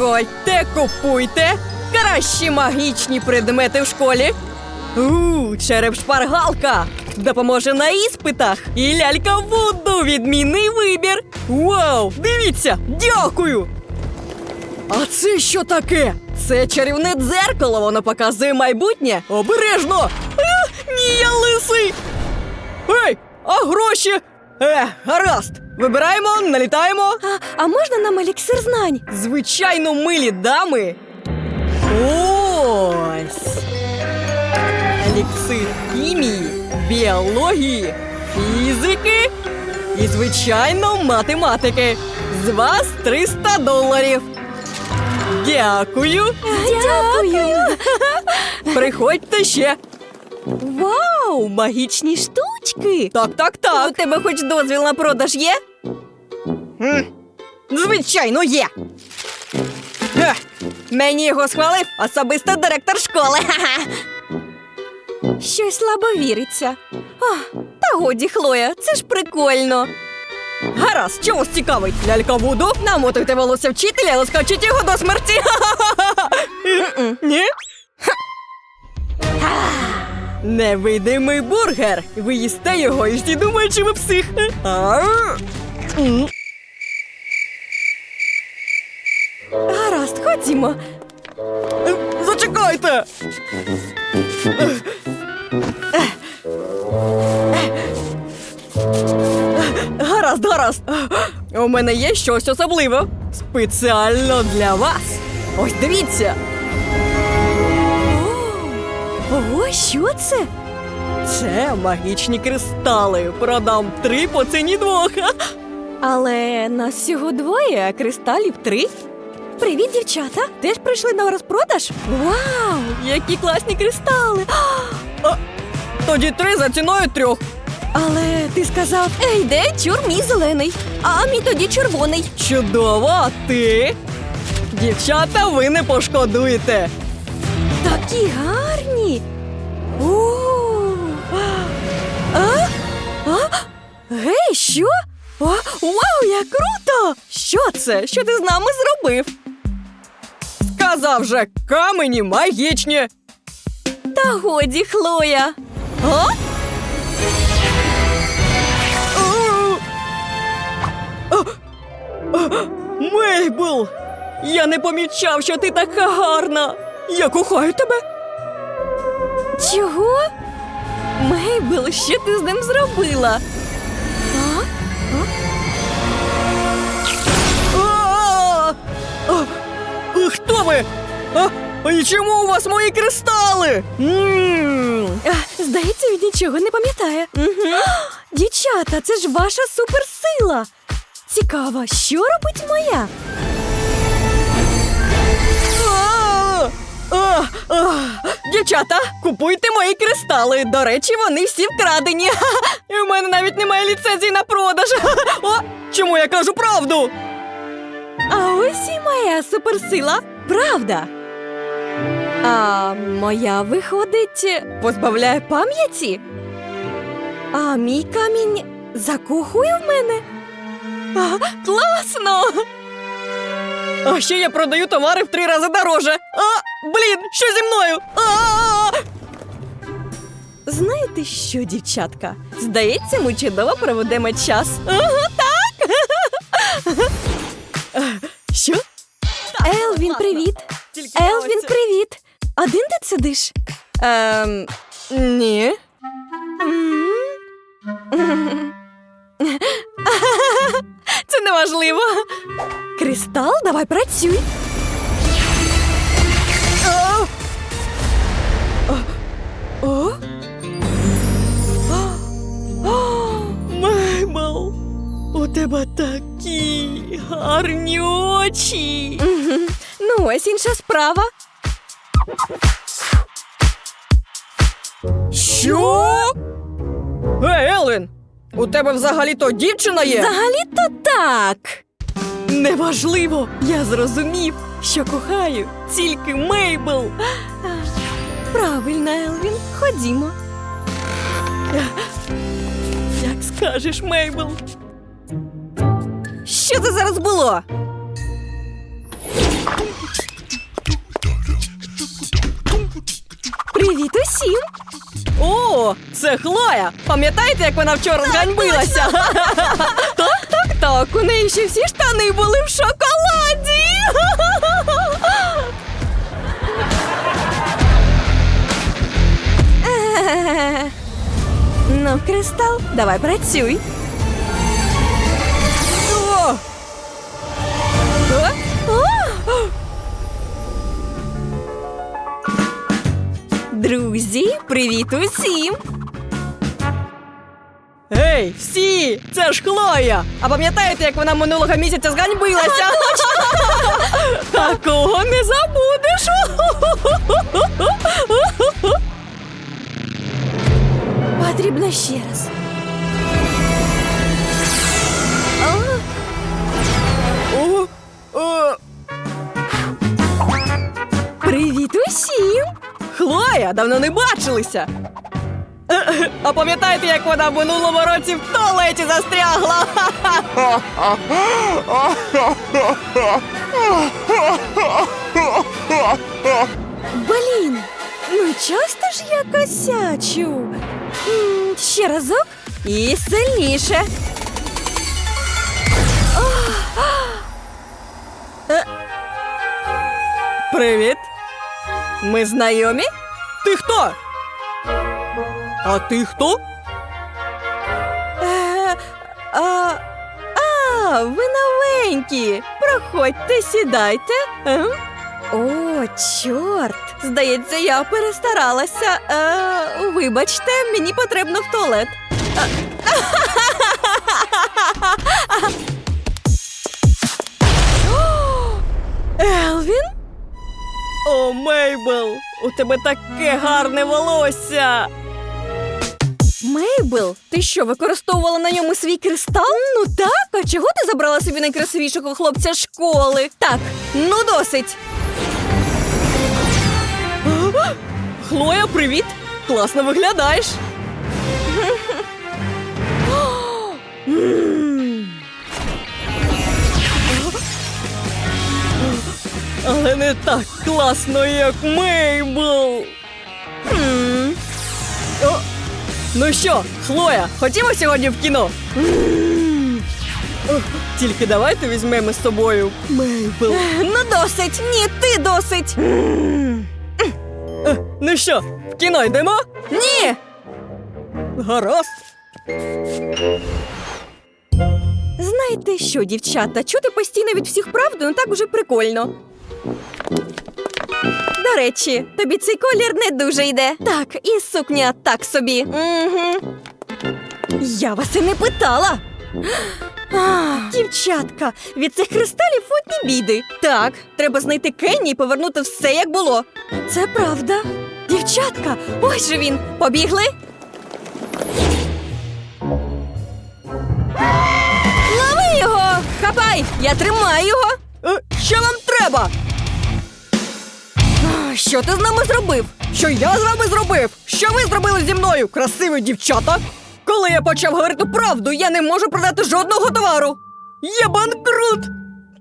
Приходьте, купуйте кращі магічні предмети в школі. У, череп шпаргалка допоможе на іспитах. І лялька Вуду відмінний вибір. Вау! Дивіться! Дякую! А це що таке? Це чарівне дзеркало, воно показує майбутнє. Обережно! А, ні, я лисий! Ей, а гроші? Е, гаразд. Вибираємо, налітаємо. А, а можна нам еліксир знань? Звичайно, милі дами. Ось. Еліксир хімії, біології, фізики і, звичайно, математики. З вас 300 доларів. Дякую. Дякую. Приходьте ще. Вау, магічні штучки. Так, так, У тебе хоч дозвіл на продаж є? М, Звичайно, є. Ге, Мені його схвалив особисто директор школи. Ха-ха. Щось слабо віриться. А, та годі, Хлоя, це ж прикольно. Гаразд, що вас цікавить? Лялька Вуду? Намотуйте волосся вчителя і розкачіть його до смерті. Ні? Невидимий бургер. Ви їсте його і всі думають, що ви псих. Гаразд, ходімо. Зачекайте. Гаразд, гаразд. У мене є щось особливе. Спеціально для вас. Ось дивіться. Ого, що це? Це магічні кристали. Продам три по ціні двох. Але нас всього двоє, а кристалів три. Привіт, дівчата! Теж прийшли на розпродаж? Вау! Які класні кристали! Тоді три за ціною трьох. Але ти сказав, ей, де чур мій зелений, а мій тоді червоний. Чудово, а ти? Дівчата, ви не пошкодуєте. Такі гарні. О! А? А? Гей, що? О, вау, як круто! Що це? Що ти з нами зробив? Сказав же, камені магічні. Та годі, Хлоя. А! Мейбл! Я не помічав, що ти така гарна. Я кохаю тебе. Чого? Мейбл, що ти з ним зробила? А? А! А! А, Хто ви? А? А і чому у вас мої кристали? А, Здається, він нічого не пам'ятає. Угу. Дівчата, це ж ваша суперсила. Цікаво, що робить моя? Дівчата, купуйте мої кристали. До речі, вони всі вкрадені. І в мене навіть немає ліцензії на продаж. О, чому я кажу правду? А ось і моя суперсила, правда. А моя виходить, позбавляє пам'яті. А мій камінь закохує в мене. А, класно! А ще я продаю товари в три рази дороже. А, блін, що зі мною? А! Знаєте що, дівчатка? Здається, ми чудово проведемо час. Ага, так. Що? Елвін, привіт. Елвін, привіт. Один ти сидиш? Ем, ні. Це неважливо. Кристал, давай працюй. А! О? О, Мейбл, у тебе такі гарні очі. Мгм. Ну, ось інша справа. Що? У тебе взагалі то дівчина є? Взагалі-то так. Неважливо, я зрозумів, що кохаю тільки Мейбл. Правильно, Елвін, ходімо. Як скажеш, Мейбл. Що це зараз було? Привіт усім! О, це Хлоя! Пам'ятаєте, як вона вчора зганьбилася? Так, так, так, у неї ще всі штани були в шоколаді. Ну, Кристал, давай працюй. Друзі, привіт усім! Гей, всі! Це ж Хлоя! А пам'ятаєте, як вона минулого місяця зганьбилася? Такого не забудеш! Потрібно ще раз. Давно не бачилися. Е, А пам'ятаєте, як вона в минулому році в туалеті застрягла? Блін, ну часто ж я косячу. Ще разок і сильніше. Привіт. Ми знайомі? Ти хто? А ти хто? Е, а, а, ви новенькі. Проходьте, сідайте. Е? О, чорт! Здається, я перестаралася. Е, вибачте, мені потрібно в туалет. О, О, Мейбл, у тебе таке гарне волосся. Мейбл, ти що, використовувала на ньому свій кристал? Ну так, а чого ти забрала собі найкрасивішого хлопця школи? Так, ну досить. Хлоя, привіт! Класно виглядаєш. Так класно, як Мейбл. О, ну що, Хлоя, ходімо сьогодні в кіно? Тільки давайте візьмемо з собою Мейбл. Ну досить, ні, ти досить. Е, Ну що, в кіно йдемо? Ні. Гаразд. Знаєте що, дівчата, чути постійно від всіх правду, ну так уже прикольно. До речі, тобі цей колір не дуже йде. Так, і сукня так собі. Угу. Я вас і не питала. Дівчатка, від цих кристалів одні біди. Так, треба знайти Кенні і повернути все, як було. Це правда. Дівчатка, ось же він. Побігли? Лови його! Хапай! Я тримаю його! Е, Що вам треба? Що ти з нами зробив? Що я з вами зробив? Що ви зробили зі мною, красиві дівчата? Коли я почав говорити правду, я не можу продати жодного товару. Я банкрут!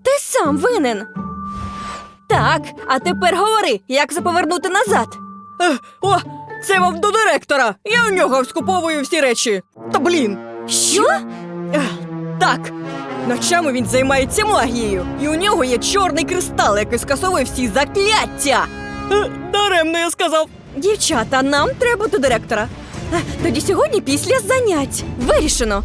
Ти сам винен. Так, а тепер говори, як це повернути назад. О, це вам до директора. Я у нього скуповую всі речі. Та блін. Що? Ех, Так, ночами він займається магією, і у нього є чорний кристал, який скасовує всі закляття. Е, Даремно я сказав. Дівчата, нам треба до директора. Е, Тоді сьогодні після занять. Вирішено.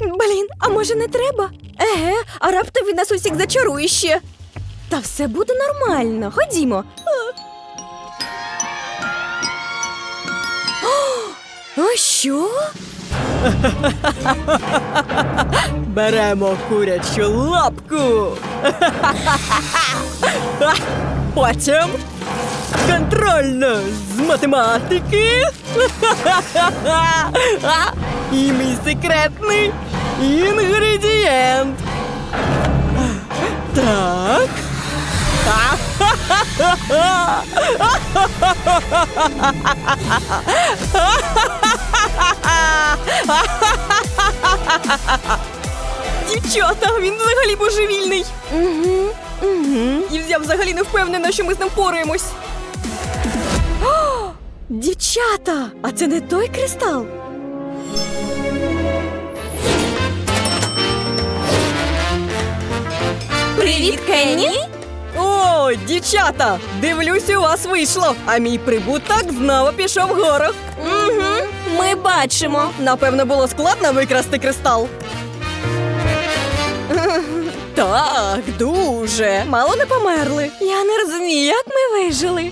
Блін, а може не треба? Еге, а раптом він нас усіх зачарує ще. Та все буде нормально. Ходімо. А що? Беремо курячу лапку. Потім контрольно з математики. І мій секретний інгредієнт. Так. Дівчата, він взагалі божевільний. Угу, угу. І я взагалі не впевнена, що ми з ним пораємось. Дівчата, а це не той кристал. Привіт, Кенні! О, дівчата! Дивлюсь, у вас вийшло, а мій прибуток знову пішов вгору. Угу, ми бачимо. Напевно, було складно викрасти кристал. Так, дуже. Мало не померли. Я не розумію, як ми вижили.